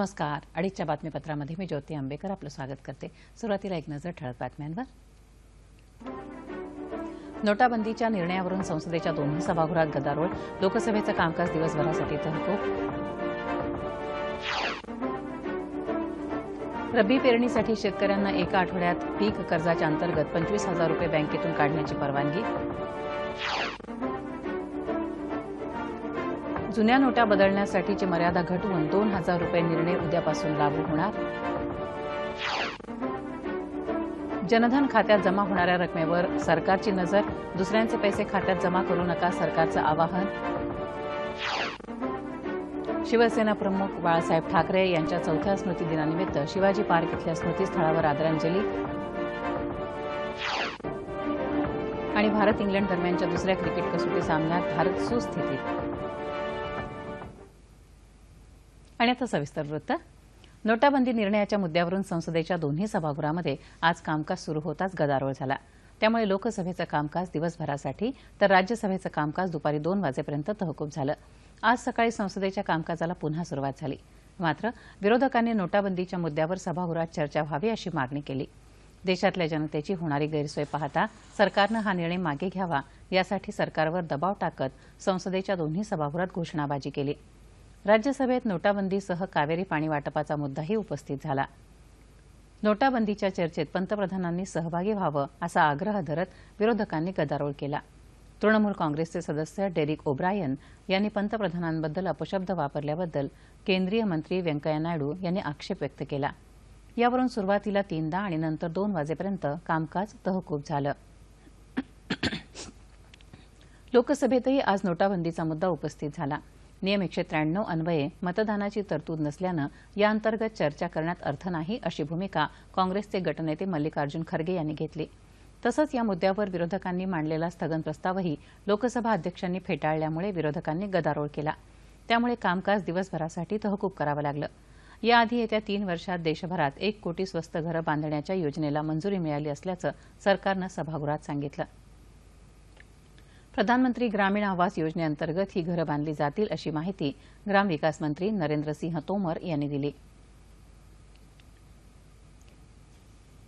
नमस्कार. अडीचच्या बातमीपत्रामध्ये मी ज्योती आंबेकर आपलं स्वागत करते. सुरुवातीला एक नजर ठळक बातम्यांवर. नोटाबंदीच्या निर्णयावरून संसदेच्या दोन्ही सभागृहात गदारोळ. लोकसभेचं कामकाज दिवसभरासाठी तहकूब. रब्बी पेरणीसाठी शेतकऱ्यांना एका आठवड्यात पीक कर्जाच्या अंतर्गत पंचवीस हजार रुपये बँकेतून काढण्याची परवानगी. जुन्या नोटा बदलण्यासाठीची मर्यादा घटवून दोन हजार रुपये निर्णय उद्यापासून लागू होणार. जनधन खात्यात जमा होणाऱ्या रकमेवर सरकारची नजर दुसऱ्यांचे पैसे खात्यात जमा करू नका सरकारचं आवाहन. शिवसेना प्रमुख बाळासाहेब ठाकरे यांच्या चौथ्या स्मृतिदिनानिमित्त शिवाजी पार्क इथल्या स्मृतीस्थळावर आदरांजली. आणि भारत इंग्लंड दरम्यानच्या दुसऱ्या क्रिकेट कसोटी सामन्यात भारत सुस्थितीत आणि आता सविस्तर वृत्त. नोटाबंदी निर्णयाच्या मुद्द्यावरून संसदेच्या दोन्ही सभागृहामध्ये आज कामकाज सुरू होताच गदारोळ झाला. त्यामुळे लोकसभेचं कामकाज दिवसभरासाठी तर राज्यसभेचं कामकाज दुपारी दोन वाजेपर्यंत तहकूब झालं. आज सकाळी संसदेच्या कामकाजाला पुन्हा सुरुवात झाली. मात्र विरोधकांनी नोटाबंदीच्या मुद्द्यावर सभागृहात चर्चा व्हावी अशी मागणी केली. देशातल्या जनतेची होणारी गैरसोय पाहता सरकारनं हा निर्णय मागे घ्यावा यासाठी सरकारवर दबाव टाकत संसदेच्या दोन्ही सभागृहात घोषणाबाजी केली. राज्यसभेत नोटाबंदीसह कावेरी पाणी वाटपाचा मुद्दाही उपस्थित झाला. नोटाबंदीच्या चर्चेत पंतप्रधानांनी सहभागी व्हावं असा आग्रह धरत विरोधकांनी गदारोळ केला. तृणमूल काँग्रेसचे सदस्य डेरिक ओब्रायन यांनी पंतप्रधानांबद्दल अपशब्द वापरल्याबद्दल केंद्रीय मंत्री व्यंकय्या नायडू यांनी आक्षेप व्यक्त केला. यावरून सुरुवातीला तीनदा आणि नंतर दोन वाजेपर्यंत कामकाज तहकूब झालं. लोकसभेतही आज नोटाबंदीचा मुद्दा उपस्थित झाला. नियम एकशे त्र्याण्णव अन्वये मतदानाची तरतूद नसल्यानं याअंतर्गत चर्चा करण्यात अर्थ नाही अशी भूमिका काँग्रेसचे गटनेते मल्लिकार्जुन खरगे यांनी घेतली. तसंच या मुद्द्यावर विरोधकांनी मांडलेला स्थगन प्रस्तावही लोकसभा अध्यक्षांनी फेटाळल्यामुळे विरोधकांनी गदारोळ केला. त्यामुळे कामकाज दिवसभरासाठी तहकूब करावं लागलं. याआधी येत्या तीन वर्षात देशभरात एक कोटी स्वस्त घरं बांधण्याच्या योजनेला मंजुरी मिळाली असल्याचं सरकारनं सभागृहात सांगितलं. प्रधानमंत्री ग्रामीण आवास योजनेअंतर्गत ही घरं बांधली जातील अशी माहिती ग्रामविकास मंत्री नरेंद्रसिंह तोमर यांनी दिली.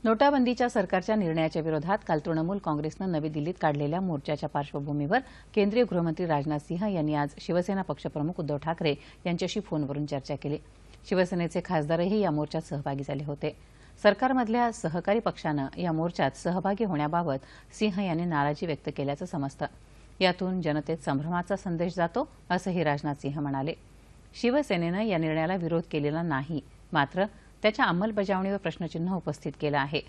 नोटाबंदीच्या सरकारच्या निर्णयाच्या विरोधात काल तृणमूल काँग्रेसनं नवी दिल्लीत काढलेल्या मोर्चाच्या पार्श्वभूमीवर केंद्रीय गृहमंत्री राजनाथ सिंह यांनी आज शिवसेना पक्षप्रमुख उद्धव ठाकरे यांच्याशी फोनवरून चर्चा केली. शिवसेनेचे खासदारही या मोर्चात सहभागी झाले होते. सरकारमधल्या सहकारी पक्षानं या मोर्चात सहभागी होण्याबाबत सिंह यांनी नाराजी व्यक्त केल्याचं समजतं. यातून जनतेत संभ्रमाचा संदेश जातो असंही राजनाथ सिंह म्हणाले. शिवसेनेनं या निर्णयाला विरोध केलेला नाही मात्र त्याच्या अंमलबजावणीवर प्रश्नचिन्ह उपस्थित केलं आहे.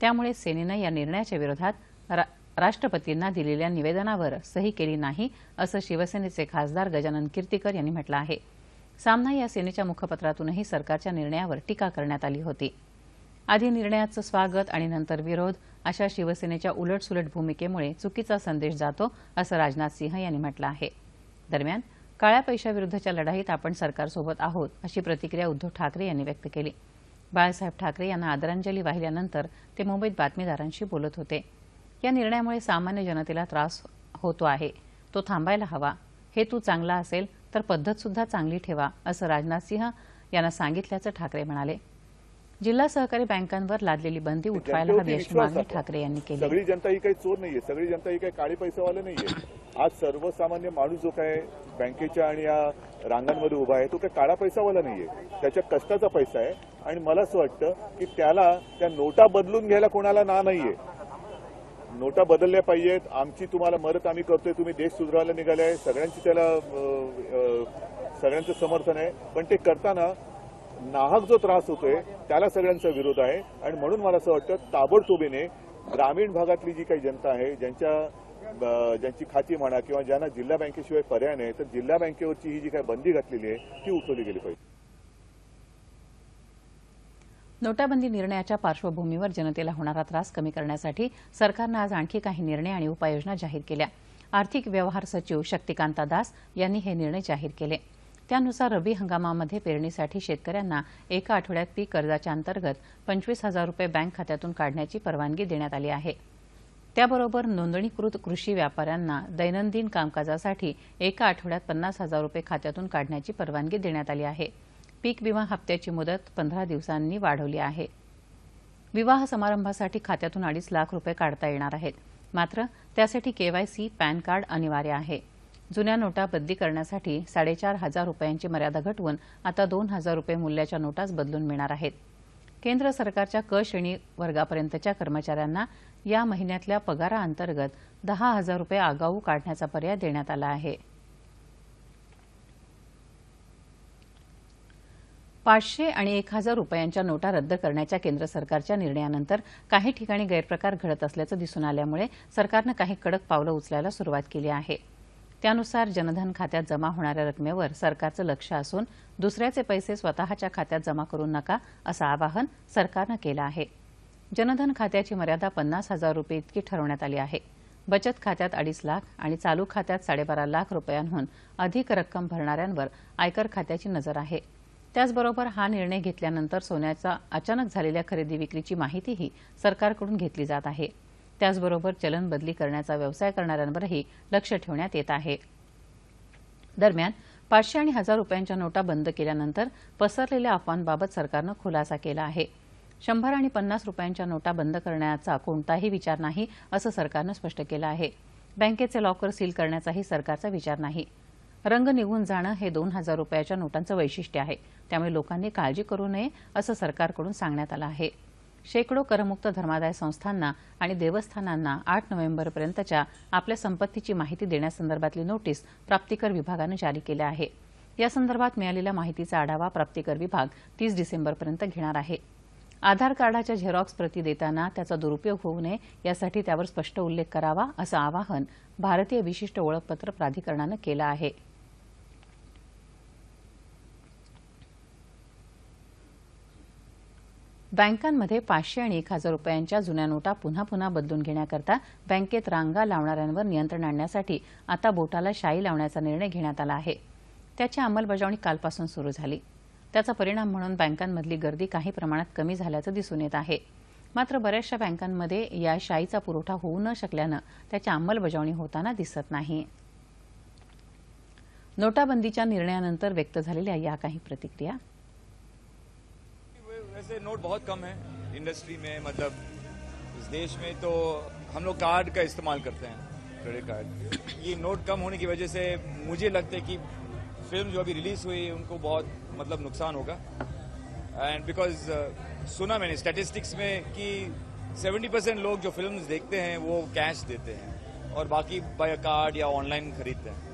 त्यामुळे सेनेनं या निर्णयाच्या विरोधात रा राष्ट्रपतींना दिलेल्या निवेदनावर सही केली नाही असं शिवसेनेचे खासदार गजानन कीर्तीकर यांनी म्हटलं आहे. सामना या सेनेच्या मुखपत्रातूनही सरकारच्या निर्णयावर टीका करण्यात आली होती. आधी निर्णयाचं स्वागत आणि नंतर विरोध अशा शिवसेनेच्या उलटसुलट भूमिकेमुळे चुकीचा संदेश जातो असं राजनाथ सिंह यांनी म्हटलं आहे. दरम्यान काळ्या पैशाविरुद्धच्या लढाईत आपण सरकारसोबत आहोत अशी प्रतिक्रिया उद्धव ठाकरे यांनी व्यक्त केली. बाळासाहेब ठाकरे यांना आदरांजली वाहिल्यानंतर ते मुंबईत बातमीदारांशी बोलत होते. या निर्णयामुळे सामान्य जनतेला त्रास होतो आहे. तो थांबायला हवा. हेतू चांगला असेल तर पद्धतसुद्धा चांगली ठेवा असं राजनाथ सिंह यांना सांगितल्याचं ठाकरे म्हणाले. जिल्हा सहकारी बँकांवर लादलेली बंदी उठवायला हवी अशी मागणी ठाकरे यांनी केली सगळी जनता ही काही चोर नाहीये. सगळी जनता ही काही काळी पैसेवाले नाहीये. आज सर्वसामान्य माणूस जो काय बँकेच्या आणि या रांगांमध्ये उभा आहे तो काही काळा पैसावाला नाहीये. त्याच्या कष्टाचा पैसा आहे. आणि मला असं वाटतं की त्याला त्या नोटा बदलून घ्यायला कोणाला ना नाहीये. नोटा बदलल्या पाहिजेत. आमची तुम्हाला मदत आम्ही करतोय. तुम्ही देश सुधारायला निघाले आहे. सगळ्यांची त्याला सगळ्यांचं समर्थन आहे. पण ते करताना नाहक जो त्रास होतोय त्याला सगळ्यांचा विरोध आहे. आणि म्हणून मला असं वाटतं ताबडतोबीने ग्रामीण भागातली जी काही जनता आहे ज्यांच्या ज्यांची खाती म्हणा किंवा ज्यांना जिल्हा बँकेशिवाय पर्याय नाही तर जिल्हा बँकेवरची ही जी काही बंदी घातलेली आहे ती उठवली गेली पाहिजे. नोटाबंदी निर्णयाच्या पार्श्वभूमीवर जनतेला होणारा त्रास कमी करण्यासाठी सरकारनं आज आणखी काही निर्णय आणि उपाययोजना जाहीर केल्या. आर्थिक व्यवहार सचिव शक्तिकांता दास यांनी हे निर्णय जाहीर केले. त्यानुसार रब्बी हंगामामध्ये पेरणीसाठी शेतकऱ्यांना एका आठवड्यात पीक कर्जाच्या अंतर्गत पंचवीस हजार रुपये बँक खात्यातून काढण्याची परवानगी देण्यात आली आहे. त्याबरोबर नोंदणीकृत कृषी व्यापाऱ्यांना दैनंदिन कामकाजासाठी एका आठवड्यात पन्नास हजार रुपये खात्यातून काढण्याची परवानगी देण्यात आली आहे. पीक विमा हप्त्याची मुदत पंधरा दिवसांनी वाढवली आहे. विवाह समारंभासाठी खात्यातून अडीच लाख रुपये काढता येणार आहेत. मात्र त्यासाठी केवायसी पॅन कार्ड अनिवार्य आहे. जुन्या नोटा बदली करण्यासाठी साडेचार हजार रुपयांची मर्यादा घटवून आता दोन हजार रुपये मूल्याच्या नोटाच बदलून मिळणार आहेत. केंद्र सरकारच्या क श्रेणी वर्गापर्यंतच्या कर्मचाऱ्यांना या महिन्यातल्या पगाराअंतर्गत दहा हजार रुपये आगाऊ काढण्याचा पर्याय देण्यात आला आहे. पाचशे आणि एक हजार रुपयांच्या नोटा रद्द करण्याच्या केंद्र सरकारच्या निर्णयानंतर काही ठिकाणी गैरप्रकार घडत असल्याचं दिसून आल्यामुळे सरकारनं काही कडक पावलं उचलायला सुरुवात केली आहे. त्यानुसार जनधन खात्यात जमा होणाऱ्या रकमेवर सरकारचं लक्ष असून दुसऱ्याचे पैसे स्वतःच्या खात्यात जमा करू नका असं आवाहन सरकारनं केलं आहे. जनधन खात्याची मर्यादा पन्नास हजार रुपये इतकी ठरवण्यात आली आहे. बचत खात्यात अडीच लाख आणि चालू खात्यात साडेबारा लाख रुपयांहून अधिक रक्कम भरणाऱ्यांवर आयकर खात्याची नजर आहे. त्याचबरोबर हा निर्णय घेतल्यानंतर सोन्याचा अचानक झालेल्या खरेदी विक्रीची माहितीही सरकारकडून घेतली जात आहे. त्याचबरोबर चलन बदली करण्याचा व्यवसाय करणाऱ्यांवरही लक्ष ठेवण्यात येत आहे. दरम्यान पाचशे आणि हजार रुपयांच्या नोटा बंद केल्यानंतर पसरलेल्या अफवांबाबत सरकारनं खुलासा केला आहे. शंभर आणि पन्नास रुपयांच्या नोटा बंद करण्याचा कोणताही विचार नाही असं सरकारनं स्पष्ट केलं आहे. बँकेचे लॉकर सील करण्याचाही सरकारचा विचार नाही. रंग निघून जाणं हे दोन हजार रुपयाच्या नोटांचं वैशिष्ट्य आहे. त्यामुळे लोकांनी काळजी करू नये असं सरकारकडून सांगण्यात आलं आहे. शेकडो करमुक्त धर्मादाय संस्थांना आणि देवस्थानांना आठ नोव्हेंबरपर्यंतच्या आपल्या संपत्तीची माहिती देण्यासंदर्भातली नोटीस प्राप्तिकर विभागानं जारी केल्या आहे. या संदर्भात मिळालेल्या माहितीचा आढावा प्राप्तिकर विभाग तीस डिसेंबरपर्यंत घेणार आहे. आधार कार्डाच्या झेरॉक्स प्रती देताना त्याचा दुरुपयोग होऊ नये यासाठी त्यावर स्पष्ट उल्लेख करावा असं आवाहन भारतीय विशिष्ट ओळखपत्र प्राधिकरणानं केलं आहे. बँकांमध्ये पाचशे आणि एक हजार रुपयांच्या जुन्या नोटा पुन्हा पुन्हा बदलून घेण्याकरता बँकेत रांगा लावणाऱ्यांवर नियंत्रण आणण्यासाठी आता बोटाला शाई लावण्याचा निर्णय घेण्यात आला आहे. त्याची अंमलबजावणी कालपासून सुरू झाली. त्याचा परिणाम म्हणून बँकांमधली गर्दी काही प्रमाणात कमी झाल्याचं दिसून येत आहे. मात्र बऱ्याचशा बँकांमध्ये या शाईचा पुरवठा होऊ न शकल्यानं त्याची अंमलबजावणी होताना दिसत नाही. नोटाबंदीच्या निर्णयानंतर व्यक्त झालेल्या या काही प्रतिक्रिया वैसे नोट बहुत कम है इंडस्ट्री में मतलब इस देश में तो हम लोग कार्ड का इस्तेमाल करते हैं क्रेडिट कार्ड ये नोट कम होने की वजह से मुझे लगता है कि फ़िल्म जो अभी रिलीज़ हुई उनको बहुत मतलब नुकसान होगा। एंड बिकॉज़ uh, सुना मैंने स्टैटिस्टिक्स में कि 70 परसेंट लोग जो फिल्म्स देखते हैं वो कैश देते हैं। और बाकी बाय कार्ड या ऑनलाइन खरीदते हैं।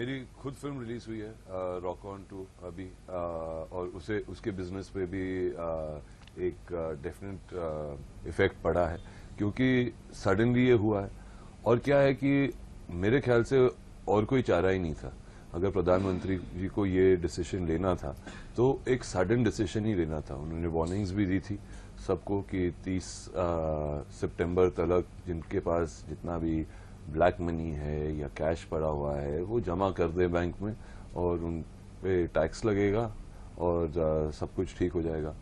मेरी खुद फ़िल्म रिलीज़ हुई है रॉक ऑन टू अभी अ, और उसे उसके बिज़नेस पे भी अ, एक डेफिनेट इफ़ेक्ट पड़ा है। क्योंकि सडनली ये हुआ है। और क्या है कि मेरे ख्याल से और कोई चारा ही नहीं था। अगर प्रधानमंत्री जी को ये डिसीज़न लेना था तो एक सडन डिसीज़न ही लेना था। उन्होंने वार्निंग्स भी दी थी सबको कि 30 सितंबर तक जिनके पास जितना भी ब्लैक मनी है या कैश पड़ा हुआ है वो जमा कर दे बैंक में और उन पे टैक्स लगेगा और सब कुछ ठीक हो जाएगा।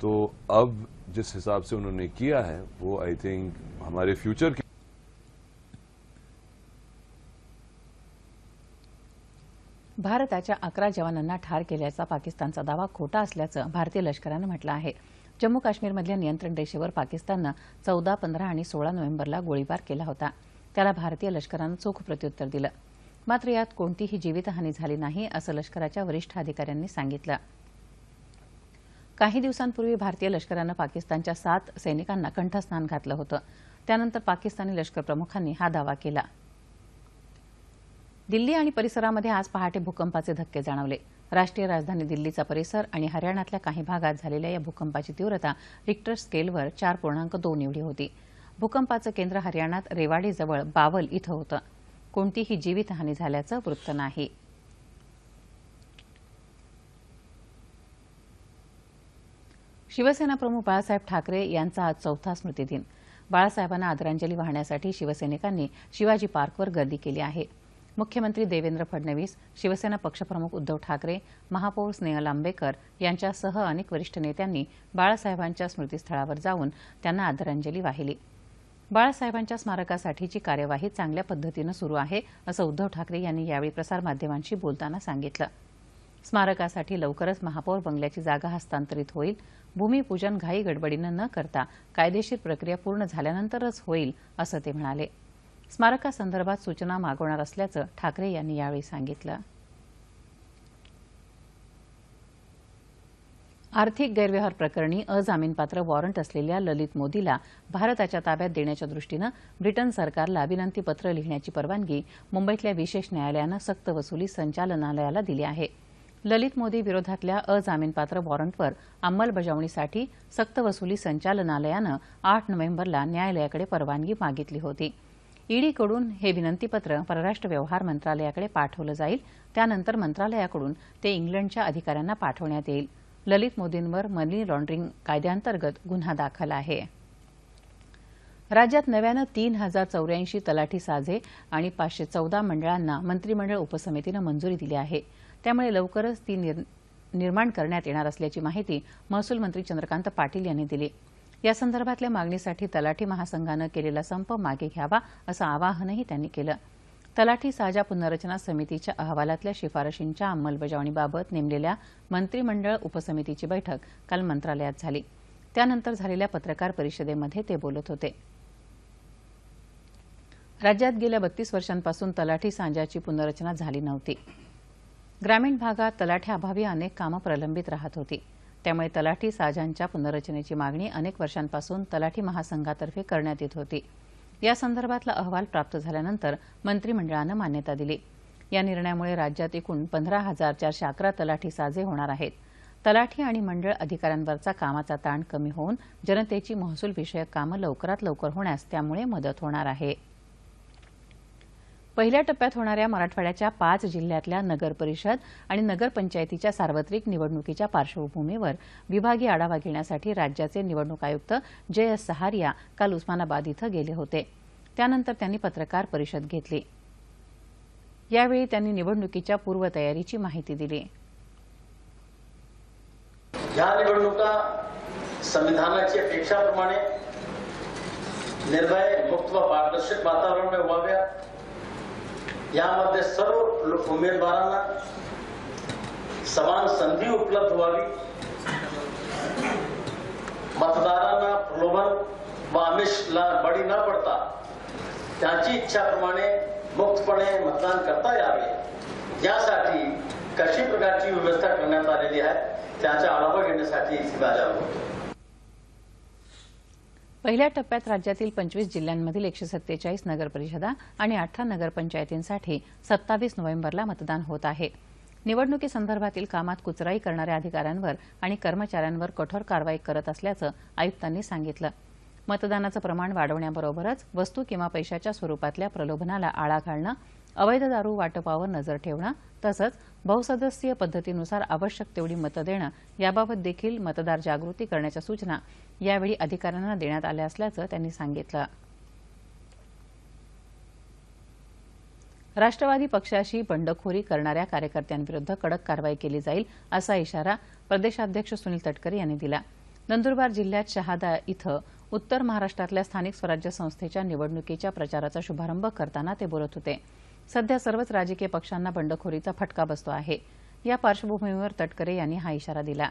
तो अब जिस हिसाब से उन्होंने किया है वो आई थिंक हमारे फ्यूचर के भारताच्या अकरा जवानांना ठार केल्याचा पाकिस्तानचा दावा खोटा असल्याचं भारतीय लष्करानं म्हटलं आहे. जम्मू काश्मीरमधल्या नियंत्रण रेषेवर पाकिस्ताननं चौदा पंधरा आणि सोळा नोव्हेंबरला गोळीबार केला होता. त्याला भारतीय लष्करानं चोख प्रत्युत्तर दिलं. मात्र यात कोणतीही जीवितहानी झाली नाही असं लष्कराच्या वरिष्ठ अधिकाऱ्यांनी सांगितलं. काही दिवसांपूर्वी भारतीय लष्करानं पाकिस्तानच्या सात सैनिकांना कंठस्नान घातलं होतं. त्यानंतर पाकिस्तानी लष्कर प्रमुखांनी हा दावा केला. दिल्ली आणि परिसरामध्ये आज पहाटे भूकंपाचे धक्के जाणवले. राष्ट्रीय राजधानी दिल्लीचा परिसर आणि हरियाणातल्या काही भागात झालेल्या या भूकंपाची तीव्रता रिक्टर स्केलवर चार पूर्णांक दोन एवढी होती. भूकंपाचं केंद्र हरियाणात रेवाडीजवळ बावल इथं होतं. कोणतीही जीवितहानी झाल्याचं वृत्त नाही. शिवसेना प्रमुख बाळासाहेब ठाकरे यांचा आज चौथा स्मृतिदिन. बाळासाहेबांना आदरांजली वाहण्यासाठी शिवसैनिकांनी शिवाजी पार्कवर गर्दी केली आहे. मुख्यमंत्री देवेंद्र फडणवीस शिवसेना पक्षप्रमुख उद्धव ठाकरे महापौर स्नेहल आंबेकर यांच्यासह अनेक वरिष्ठ नेत्यांनी बाळासाहेबांच्या स्मृतीस्थळावर जाऊन त्यांना आदरांजली वाहिली. बाळासाहेबांच्या स्मारकासाठीची कार्यवाही चांगल्या पद्धतीनं सुरू आहे असं उद्धव ठाकरे यांनी यावेळी प्रसारमाध्यमांशी बोलताना सांगितलं. स्मारकासाठी लवकरच महापौर बंगल्याची जागा हस्तांतरित होईल. भूमिपूजन घाई गडबडीनं न करता कायदेशीर प्रक्रिया पूर्ण झाल्यानंतरच होईल असं ते म्हणाले. स्मारकासंदर्भात सूचना मागवणार असल्याचं ठाकरे यांनी यावेळी सांगितलं. आर्थिक गैरव्यवहार प्रकरणी अजामीनपात्र वॉरंट असलेल्या ललित मोदीला भारताच्या ताब्यात देण्याच्या दृष्टीनं ब्रिटन सरकारला विनंतीपत्र लिहिण्याची परवानगी मुंबईतल्या विशेष न्यायालयानं सक्तवसुली संचालनालयाला दिली आहे. ललित मोदी विरोधातल्या अजामीनपात्र वॉरंटवर अंमलबजावणीसाठी सक्तवसुली संचालनालयानं आठ नोव्हेंबरला न्यायालयाकडे परवानगी मागितली होती. ईडीकडून हे विनंतीपत्र परराष्ट्र व्यवहार मंत्रालयाकडे पाठवलं जाईल. त्यानंतर मंत्रालयाकडून ते इंग्लंडच्या अधिकाऱ्यांना पाठवण्यात येईल. ललित मोदींवर मनी लॉन्ड्रिंग कायद्यांतर्गत गुन्हा दाखल आहे. राज्यात नव्यानं तीन हजार चौऱ्याऐंशी तलाठी साजे आणि पाचशे चौदा मंडळांना मंत्रिमंडळ उपसमितीनं मंजुरी दिली आहे. त्यामुळे लवकरच ती निर- निर्माण करण्यात येणार असल्याची माहिती महसूल मंत्री चंद्रकांत पाटील यांनी दिली. या संदर्भातल्या मागणीसाठी तलाठी महासंघानं केलेला संप मागे घ्यावा असं आवाहनही त्यांनी केलं. तलाठी साजा पुनर्रचना समितीच्या अहवालातल्या शिफारशींच्या अंमलबजावणीबाबत नेमलेल्या मंत्रिमंडळ उपसमितीची बैठक काल मंत्रालयात झाली. त्यानंतर झालेल्या पत्रकार परिषदेमध्ये ते बोलत होते. राज्यात गेल्या बत्तीस वर्षांपासून तलाठी सांजाची पुनर्रचना झाली नव्हती. ग्रामीण भागात तलाठ्याअभावी अनेक कामं प्रलंबित राहत होती. त्यामुळे तलाठी साजांच्या पुनर्रचनेची मागणी अनेक वर्षांपासून तलाठी महासंघातर्फे करण्यात येत होती. या संदर्भातला अहवाल प्राप्त झाल्यानंतर मंत्रिमंडळानं मान्यता दिली. या निर्णयामुळे राज्यात एकूण पंधरा हजार चारशे अकरा तलाठी साजे होणार आहेत. तलाठी आणि मंडळ अधिकाऱ्यांवरचा कामाचा ताण कमी होऊन जनतेची महसूलविषयक कामं लवकरात लवकर होण्यास त्यामुळे मदत होणार आहे. पहिल्या टप्प्यात होणाऱ्या मराठवाड्याच्या पाच जिल्ह्यातल्या नगरपरिषद आणि नगरपंचायतीच्या सार्वत्रिक निवडणुकीच्या पार्श्वभूमीवर विभागीय आढावा घेण्यासाठी राज्याचे निवडणूक आयुक्त जे एस सहारिया काल उस्मानाबाद इथं गेले होते. त्यानंतर त्यांनी पत्रकार परिषद घेतली. यावेळी त्यांनी निवडणुकीच्या पूर्वतयारीची माहिती दिली. या निवडणुका संविधानाची अपेक्षाप्रमाणे निर्भय मुक्त व पारदर्शक वातावरण व्हाव्या यामध्ये सर्व उमेदवारांना समान संधी उपलब्ध व्हावी. मतदारांना प्रलोभन व आमिषला बळी न पडता त्यांची इच्छाप्रमाणे मुक्तपणे मतदान करता यावे. यासाठी कशी प्रकारची व्यवस्था करण्यात आलेली आहे त्याचा आढावा घेण्यासाठी इथे आलो पहिल्या टप्प्यात राज्यातील पंचवीस जिल्ह्यांमधील एकशे सत्तेचाळीस नगरपरिषदा आणि अठरा नगरपंचायतींसाठी सत्तावीस नोव्हेंबरला मतदान होत आहे. निवडणुकीसंदर्भातील कामात कुचराई करणाऱ्या अधिकाऱ्यांवर आणि कर्मचाऱ्यांवर कठोर कारवाई करत असल्याचं आयुक्तांनी सांगितलं. मतदानाचं प्रमाण वाढवण्याबरोबरच वस्तू किंवा पैशाच्या स्वरूपातल्या प्रलोभनाला आळा घालणं अवैध दारू वाटपावर नजर ठेवणं तसंच बहुसदस्यीय पद्धतीनुसार आवश्यक तेवढी मतं देणं याबाबत देखील मतदार जागृती करण्याच्या सूचना यावेळी अधिकाऱ्यांना देण्यात आल्या असल्याचं त्यांनी सांगितलं. राष्ट्रवादी पक्षाशी बंडखोरी करणाऱ्या कार्यकर्त्यांविरुद्ध कडक कारवाई केली जाईल असा इशारा प्रदेशाध्यक्ष सुनील तटकरे यांनी दिला. नंदुरबार जिल्ह्यात शहादा इथं उत्तर महाराष्ट्रातल्या स्थानिक स्वराज्य संस्थेच्या निवडणुकीच्या प्रचाराचा शुभारंभ करताना ते बोलत होते. सध्या सर्वच राजकीय पक्षांना बंडखोरीचा फटका बसतो आहे. या पार्श्वभूमीवर तटकरे यांनी हा इशारा दिला.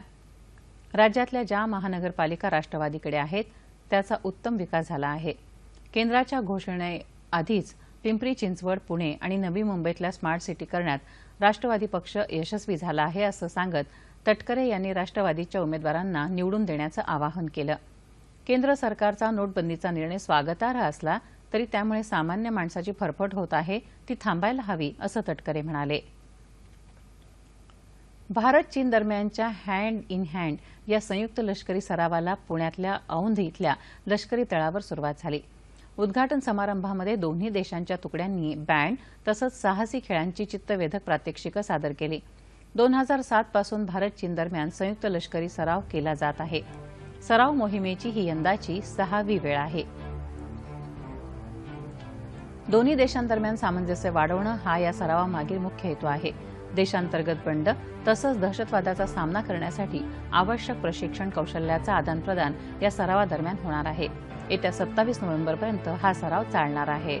राज्यातल्या ज्या महानगरपालिका राष्ट्रवादीकडे आहेत त्याचा उत्तम विकास झाला आहे. केंद्राच्या घोषणेआधीच पिंपरी चिंचवड पुणे आणि नवी मुंबईतल्या स्मार्ट सिटी करण्यात राष्ट्रवादी पक्ष यशस्वी झाला आहे असं सांगत तटकरे यांनी राष्ट्रवादीच्या उमेदवारांना निवडून देण्याचं आवाहन केलं. केंद्र सरकारचा नोटबंदीचा निर्णय स्वागतार्ह असला तरी त्यामुळे सामान्य माणसाची फरफट होत आहे ती थांबायला हवी असं तटकरे म्हणाले. भारत चीन दरम्यानच्या हँड इन हँड या संयुक्त लष्करी सरावाला पुण्यातल्या औंध इथल्या लष्करी तळावर सुरुवात झाली. उद्घाटन समारंभामध्ये दोन्ही देशांच्या तुकड्यांनी बँड तसंच साहसी खेळांची चित्तवेधक प्रात्यक्षिकं सादर केली. दोन हजार सात पासून भारत चीन दरम्यान संयुक्त लष्करी सराव केला जात आहे. सराव मोहिमेची ही यंदाची सहावी वेळ आहे. दोन्ही देशांदरम्यान सामंजस्य वाढवणं हा या सरावामागील मुख्य हेतू आहे. देशांतर्गत बंड तसंच दहशतवादाचा सामना करण्यासाठी आवश्यक प्रशिक्षण कौशल्याचं आदानप्रदान या सरावादरम्यान होणार आहे. येत्या सत्तावीस नोव्हेंबरपर्यंत हा सराव चालणार आहे.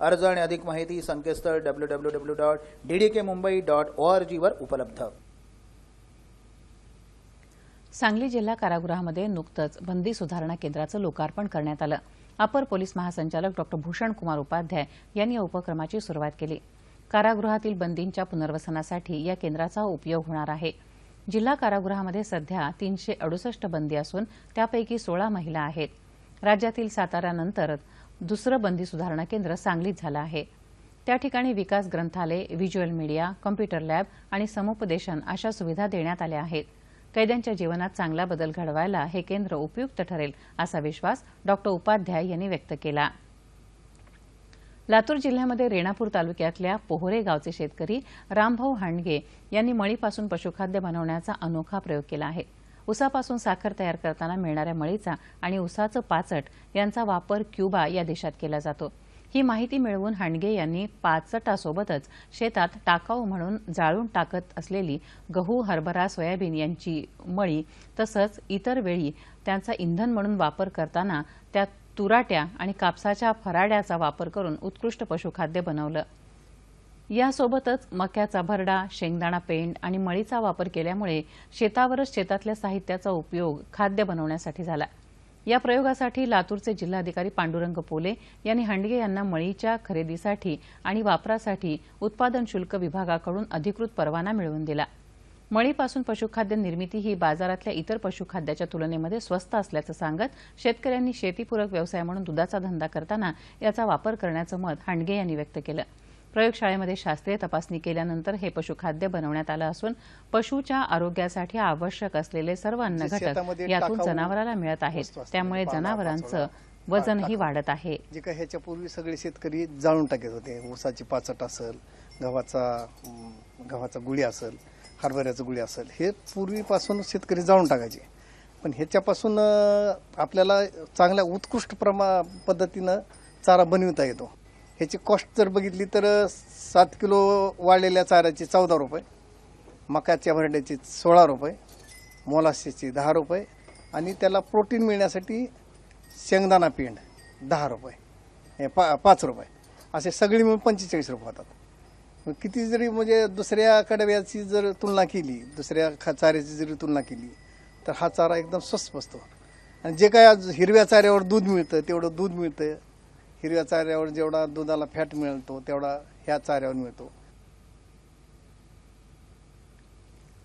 अर्ज आणि अधिक माहिती संकेतस्थळ W W W dot D D K Mumbai dot O R जीवर उपलब्ध. सांगली जिल्हा कारागृहामध्ये नुकतंच बंदी सुधारणा केंद्राचं लोकार्पण करण्यात आलं. अपर पोलीस महासंचालक डॉ. भूषण कुमार उपाध्याय यांनी या उपक्रमाची सुरुवात केली. कारागृहातील बंदींच्या पुनर्वसनासाठी या केंद्राचा उपयोग होणार आहे. जिल्हा कारागृहामध्ये सध्या तीनशे अडुसष्ट बंदी असून त्यापैकी सोळा महिला आहेत. राज्यातील साताऱ्यानंतर दुसरं बंदी सुधारणा केंद्र सांगलीत झालं आहे. त्या ठिकाणी विकास ग्रंथालय व्हिज्युअल मीडिया कॉम्प्युटर लॅब आणि समुपदेशन अशा सुविधा देण्यात आल्या आहेत. कैद्यांच्या जीवनात चांगला बदल घडवायला हे केंद्र उपयुक्त ठरेल असा विश्वास डॉ. उपाध्याय यांनी व्यक्त केला. लातूर जिल्ह्यामध्ये रेणापूर तालुक्यातल्या पोहरे गावचे शेतकरी रामभाऊ हांडगे यांनी मळीपासून पशुखाद्य बनवण्याचा अनोखा प्रयोग केला आहे. उसापासून साखर तयार करताना मिळणाऱ्या मळीचा आणि उसाचं पाचट यांचा वापर क्युबा या देशात केला जातो. ही माहिती मिळवून हांडगे यांनी पाचटासोबतच शेतात टाकाऊ म्हणून जाळून टाकत असलेली गहू हरभरा सोयाबीन यांची मळी तसंच इतर वेळी त्यांचा इंधन म्हणून वापर करताना त्या तुराट्या आणि कापसाच्या फराड्याचा वापर करून उत्कृष्ट पशुखाद्य बनवलं. यासोबतच मक्याचा भरडा शेंगदाणा पेंड आणि मळीचा वापर केल्यामुळे शेतावरच शेतातल्या साहित्याचा उपयोग खाद्य बनवण्यासाठी झाला. या प्रयोगासाठी लातूरचे जिल्हाधिकारी पांडुरंग पोले यांनी हंडगे यांना मळीच्या खरेदीसाठी आणि वापरासाठी उत्पादन शुल्क विभागाकडून अधिकृत परवाना मिळवून दिला. मळीपासून पशुखाद्य निर्मिती ही बाजारातल्या इतर पशुखाद्याच्या तुलनेमध्ये स्वस्त असल्याचं सांगत शेतकऱ्यांनी शेतीपूरक व्यवसाय म्हणून दुधाचा धंदा करताना याचा वापर करण्याचं मत हांडगे यांनी व्यक्त केलं. प्रयोगशाळेमध्ये शास्त्रीय तपासणी केल्यानंतर हे पशुखाद्य बनवण्यात आलं असून पशुच्या आरोग्यासाठी आवश्यक असलेले सर्व अन्न घटक यातून जनावराला मिळत आहेत. त्यामुळे जनावरांचं वजनही. वाढत आहे जे काय ह्याच्यापूर्वी सगळे शेतकरी जाळून टाकत होते ऊसाची पाचट असेल गव्हाचा गव्हाचा गुळी असेल हरभऱ्याचा गुळी असेल हे पूर्वीपासून शेतकरी जाळून टाकायचे पण ह्याच्यापासून आपल्याला चांगल्या उत्कृष्ट प्रमा पद्धतीनं चारा बनविता येतो ह्याची कॉस्ट जर बघितली तर सात किलो वाळलेल्या चाऱ्याची चौदा रुपये मकाच्या भरड्याची सोळा रुपये मोलासेची दहा रुपये आणि त्याला प्रोटीन मिळण्यासाठी शेंगदाणा पेंड दहा रुपये हे पा पाच रुपये. असे सगळे मिळून पंचेचाळीस रुपये होतात. किती जरी म्हणजे दुसऱ्या कडव्याची जर तुलना केली दुसऱ्या खा चाऱ्याची जरी तुलना केली तर हा चारा एकदम स्वस्त बसतो. आणि जे काय आज हिरव्या चाऱ्यावर दूध मिळतं तेवढं दूध मिळतं हिरव्या चाऱ्यावर जेवढा दुधाला फॅट मिळतो तेवढा ह्या चाऱ्यावर मिळतो.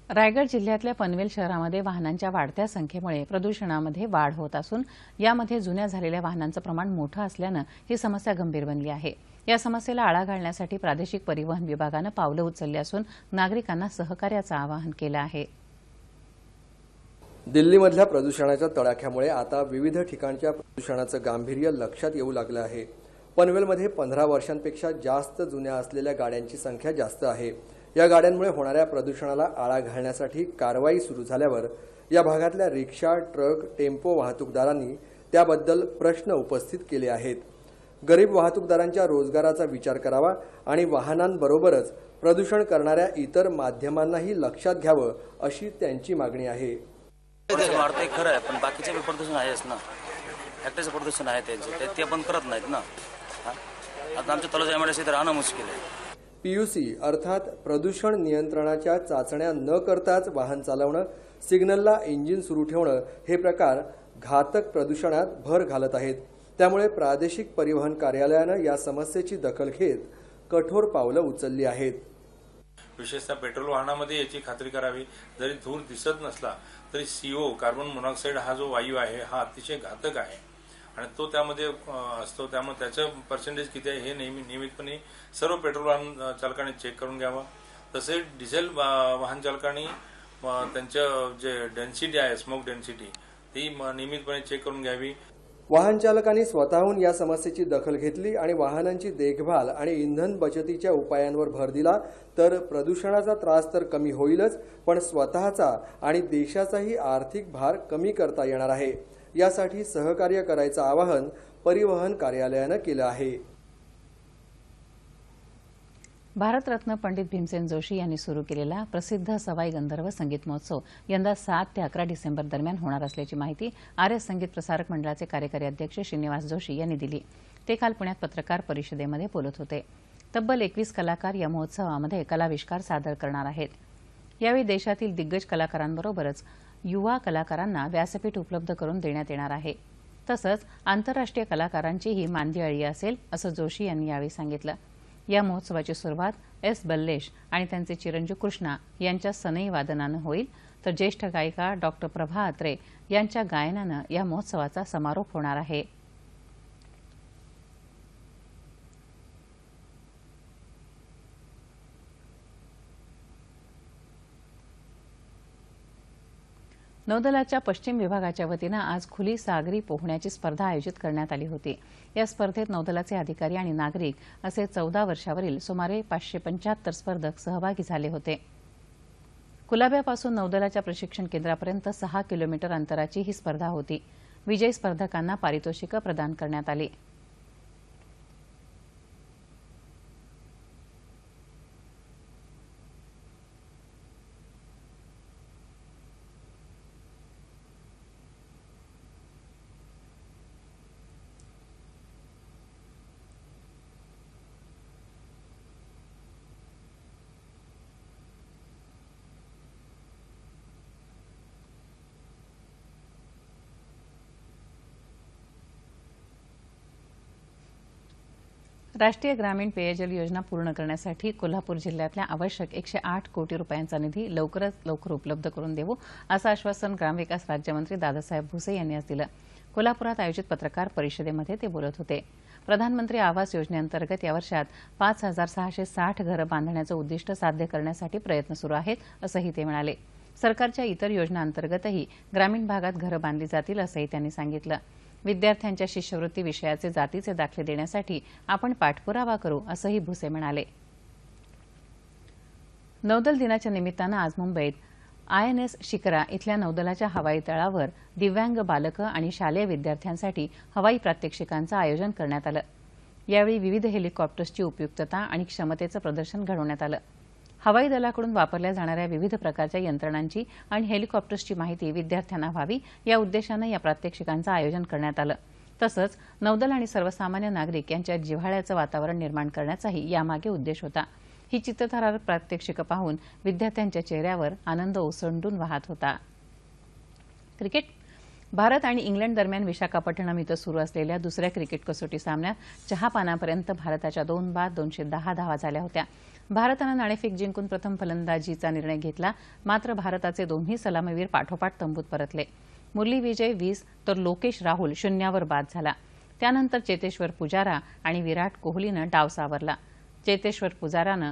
रायगड जिल्ह्यातल्या पनवेल शहरामध्ये वाहनांच्या वाढत्या संख्येमुळे प्रदूषणामध्ये वाढ होत असून यामध्ये जुन्या झालेल्या वाहनांचं प्रमाण मोठं असल्यानं ही समस्या गंभीर बनली आहे. या समस्येला आळा घालण्यासाठी प्रादेशिक परिवहन विभागानं पावलं उचलली असून नागरिकांना सहकार्याचं आवाहन केलं आहे. दिल्लीमधल्या प्रदूषणाच्या तडाख्यामुळे आता विविध ठिकाणच्या प्रदूषणाचं गांभीर्य लक्षात येऊ लागलं आहे. पनवेलमध्ये पंधरा वर्षांपेक्षा जास्त जुन्या असलेल्या गाड्यांची संख्या जास्त आहे. या गाड्यांमुळे होणाऱ्या प्रदूषणाला आळा घालण्यासाठी कारवाई सुरू झाल्यावर या भागातल्या रिक्षा ट्रक टेम्पो वाहतूकदारांनी त्याबद्दल प्रश्न उपस्थित केले आहेत. गरीब वाहतूकदारांच्या रोजगाराचा विचार करावा आणि वाहनांबरोबरच प्रदूषण करणाऱ्या इतर माध्यमांनाही लक्षात घ्यावं अशी त्यांची मागणी आहे. वाढतंय खरं आहे पण बाकीचे बी प्रदूषण आहेच ना. फॅक्टरीचं प्रदूषण आहे त्यांचे ते- ते पण करत नाहीत ना. हा? आता आमच्या तलाच्या एमआयडीसी तर राहणं मुश्किल आहे. पीयूसी अर्थात प्रदूषण नियंत्रणाच्या चाचण्या न करताच वाहन चालवणं सिग्नलला इंजिन सुरू ठेवणं हे प्रकार घातक प्रदूषणात भर घालत आहेत. त्यामुळे प्रादेशिक परिवहन कार्यालयानं या समस्येची दखल घेत कठोर पावलं उचलली आहेत. विशेषतः पेट्रोल वाहनामध्ये याची खात्री करावी. जरी धूर दिसत नसला तरी सीओ कार्बन मोनॉक्साईड हा जो वायू आहे हा अतिशय घातक आहे. आणि तो त्यामध्ये असतो. त्यामुळे त्याचं पर्सेंटेज किती आहे हे नेहमी नियमितपणे सर्व पेट्रोल वाहन चालकांनी चेक करून घ्यावं. तसेच डिझेल वाहन चालकांनी त्यांचं जे डेन्सिटी आहे स्मोक डेन्सिटी ती नियमितपणे चेक करून घ्यावी. वाहन चालकांनी स्वतःहून या समस्येची दखल घेतली आणि वाहनांची देखभाल आणि इंधन बचतीच्या उपायांवर भर दिला तर प्रदूषणाचा त्रास तर कमी होईलच पण स्वतःचा आणि देशाचाही आर्थिक भार कमी करता येणार आहे. यासाठी सहकार्य करायचं आवाहन परिवहन कार्यालयानं केलं आहे. भारतरत्न पंडित भीमसेन जोशी यांनी सुरू केलेला प्रसिद्ध सवाई गंधर्व संगीत महोत्सव यंदा सात ते अकरा डिसेंबर दरम्यान होणार असल्याची माहिती आर्य संगीत प्रसारक मंडळाचे कार्यकारी अध्यक्ष श्रीनिवास जोशी यांनी दिली. ते काल पुण्यात पत्रकार परिषदेमध्ये बोलत होते. तब्बल एकवीस कलाकार या महोत्सवामध्ये कलाविष्कार सादर करणार आहेत. यावेळी देशातील दिग्गज कलाकारांबरोबरच युवा कलाकारांना व्यासपीठ उपलब्ध करून देण्यात येणार आहे. तसंच आंतरराष्ट्रीय कलाकारांचीही मांदियाळी असेल असं जोशी यांनी यावेळी सांगितलं. या महोत्सवाची सुरुवात एस बल्लेश आणि त्यांचे चिरंजीव कृष्णा यांच्या सनई वादनानं होईल. तर ज्येष्ठ गायिका डॉक्टर प्रभा अत्रे यांच्या गायनानं या महोत्सवाचा समारोप होणार आहे. नौदलाच्या पश्चिम विभागाच्या वतीनं आज खुली सागरी पोहण्याची स्पर्धा आयोजित करण्यात आली होती. या स्पर्धेत नौदलाचे अधिकारी आणि नागरिक असे चौदा वर्षावरील सुमारे पाचशे पंच्याहत्तर स्पर्धक सहभागी झाले होते. कुलाब्यापासून नौदलाच्या प्रशिक्षण केंद्रापर्यंत सहा किलोमीटर अंतराची ही स्पर्धा होती. विजयी स्पर्धकांना पारितोषिकं प्रदान करण्यात आली. राष्ट्रीय ग्रामीण पेयजल योजना पूर्ण करण्यासाठी कोल्हापूर जिल्ह्यातल्या आवश्यक एकशे आठ कोटी रुपयांचा निधी लवकरच लवकर उपलब्ध करून देऊ असं आश्वासन ग्रामविकास राज्यमंत्री दादासाहेब भुसे यांनी आज दिलं. कोल्हापुरात आयोजित पत्रकार परिषदेमध्ये ते बोलत होते. प्रधानमंत्री आवास योजनेअंतर्गत या वर्षात पाच हजार सहाशे साठ घरं बांधण्याचं उद्दिष्ट साध्य करण्यासाठी प्रयत्न सुरू आहेत असंही ते म्हणाले. सरकारच्या इतर योजनांतर्गतही ग्रामीण भागात घरं बांधली जातील असंही त्यांनी सांगितलं. विद्यार्थ्यांच्या शिष्यवृत्ती विषयाचे जातीचे दाखले देण्यासाठी आपण पाठपुरावा करू असंही भुसे म्हणाले. नौदल दिनाच्या निमित्तानं आज मुंबईत आयएनएस शिकरा इथल्या नौदलाच्या हवाई तळावर दिव्यांग बालकं आणि शालेय विद्यार्थ्यांसाठी हवाई प्रात्यक्षिकांचं आयोजन करण्यात आलं. यावेळी विविध हेलिकॉप्टर्सची उपयुक्तता आणि क्षमतेचं प्रदर्शन घडवण्यात आलं. हवाई दलाकडून वापरल्या जाणाऱ्या विविध प्रकारच्या यंत्रणांची आणि हेलिकॉप्टर्सची माहिती विद्यार्थ्यांना व्हावी या उद्देशानं या प्रात्यक्षिकांचं आयोजन करण्यात आलं. तसंच नौदल आणि सर्वसामान्य नागरिक यांच्या जिव्हाळ्याचं वातावरण निर्माण करण्याचाही यामागे उद्देश होता. ही चित्तथरारक प्रात्यक्षिकं पाहून विद्यार्थ्यांच्या चेहऱ्यावर आनंद ओसंडून वाहत होता. क्रिकेट भारत आणि इंग्लंड दरम्यान विशाखापट्टणम इथं सुरू असलेल्या दुसऱ्या क्रिकेट कसोटी सामन्यात चहापानापर्यंत भारताच्या दोन बाद दोनशे दहा धावा झाल्या होत्या. भारतानं नाणेफेक जिंकून प्रथम फलंदाजीचा निर्णय घेतला मात्र भारताचे दोन्ही सलामीवीर पाठोपाठ तंबूत परतले. मुरली विजय वीस तर लोकेश राहुल शून्यावर बाद झाला. त्यानंतर चेतेश्वर पुजारा आणि विराट कोहलीनं डाव सावरला. चेतेश्वर पुजारानं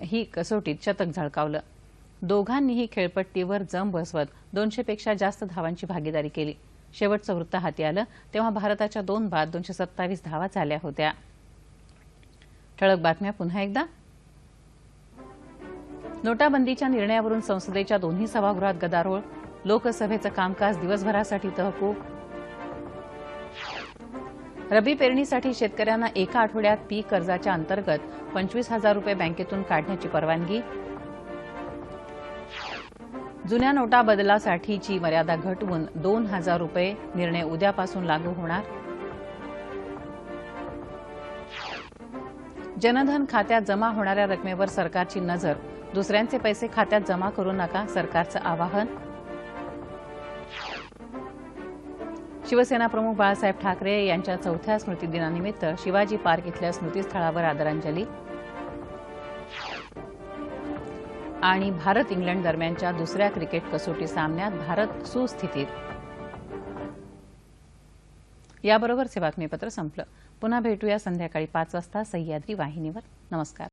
ही कसोटीत शतक झळकावलं. दोघांनीही खेळपट्टीवर जम बसवत दोनशेपेक्षा जास्त धावांची भागीदारी केली. शेवटचं वृत्त हाती आलं तेव्हा भारताच्या दोन बाद दोनशे सत्तावीस धावा झाल्या होत्या. ठळक बातम्या पुन्हा एकदा. नोटाबंदीच्या निर्णयावरून संसदेच्या दोन्ही सभागृहात गदारोळ लोकसभेचं कामकाज दिवसभरासाठी तहकूब. रबी पेरणीसाठी शेतकऱ्यांना एका आठवड्यात पीक कर्जाच्या अंतर्गत पंचवीस हजार रुपये बँकेतून काढण्याची परवानगी. जुन्या नोटा बदलासाठीची मर्यादा घटवून दोन हजार रुपये निर्णय उद्यापासून लागू होणार. जनधन खात्यात जमा होणाऱ्या रकमेवर सरकारची नजर. दुसऱ्यांचे पैसे खात्यात जमा करू नका सरकारचं आवाहन. शिवसेना प्रमुख बाळासाहेब ठाकरे यांच्या चौथ्या स्मृतिदिनानिमित्त शिवाजी पार्क इथल्या स्मृतीस्थळावर आदरांजली. आणि भारत इंग्लंड दरम्यानच्या दुसऱ्या क्रिकेट कसोटी सामन्यात भारत सुस्थितीत. याबरोबरचे बातमीपत्र संपलं. पुन्हा भेटूया संध्याकाळी पाच वाजता सह्याद्री वाहिनीवर. नमस्कार.